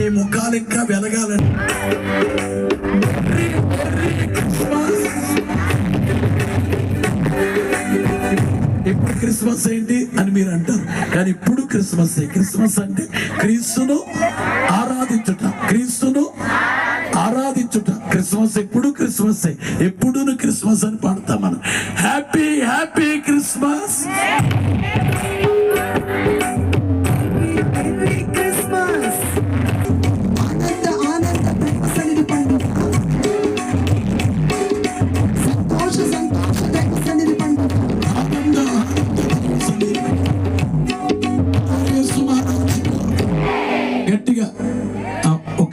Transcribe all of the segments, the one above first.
మీ ముఖాలు ఇంకా వెలగాలని. ఇప్పుడు క్రిస్మస్ ఏంటి అని మీరు అంటారు. కానీ ఇప్పుడు క్రిస్మస్ క్రిస్మస్ అంటే క్రీస్తును ఆరాధించుట. క్రీస్తును ఆరాధించుట. క్రిస్మస్ ఎప్పుడు క్రిస్మస్ ఎప్పుడును క్రిస్మస్ అని పాడతాం మనం.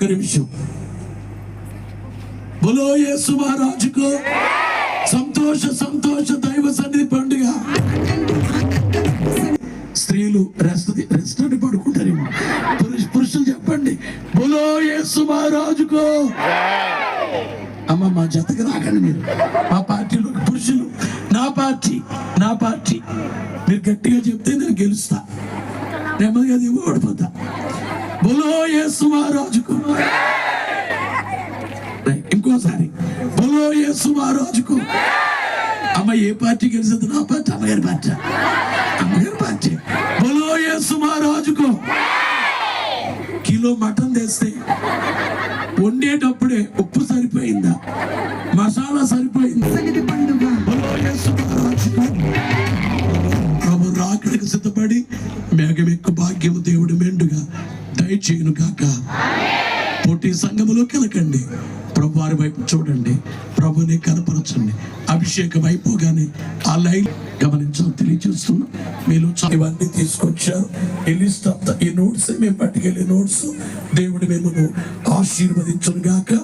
ఒక్క నిమిషం బులో యేసు మహారాజుకు సంతోష సంతోష దైవ సన్నిధి పండుగ. స్త్రీలు రెస్ట్ రెస్ట్ అని పడుకుంటారేమో పురుషులు చెప్పండి. బులో యేసు మహారాజుకు. అమ్మ మా జతకి రాకండి మీరు. మా పార్టీలో పురుషులు నా పార్టీ నా పార్టీ. మీరు గట్టిగా చెప్తే నేను గెలుస్తా. నెమ్మదిగా దిగు ఓడిపోతా బులో యేసు మహారాజుకు ఇంకోసారి. బులో యేసు మహారాజుకు అమ్మ ఏ పార్టీ గెలిచింది? నా పార్టీ అమ్మగారి పార్టీ. అమ్మగారి పార్టీ. బులో యేసు మహారాజుకు కిలో మటన్ తెస్తే వండేటప్పుడే ఉప్పు సరిపోయిందా? మసాలా సరిపోయిందా. ప్రభు రాకడికి సిద్ధపడి మేఘమెక్కు భాగ్యము దేవుడు మెండుగా దయచేయును కాక పోటీ సంఘములో కెలకండి ప్రభు వారి వైపు చూడండి. ప్రభుని కనపరచండి. అభిషేకం అయిపోగానే ఆ లైన్ గమనించాలి తెలియజేస్తున్నా మీరు ఇవన్నీ తీసుకొచ్చారు. ఈ ఈ నోట్స్ మేము పట్టుకెళ్ళే నోట్స్. దేవుడు మేము ఆశీర్వదించును గాక.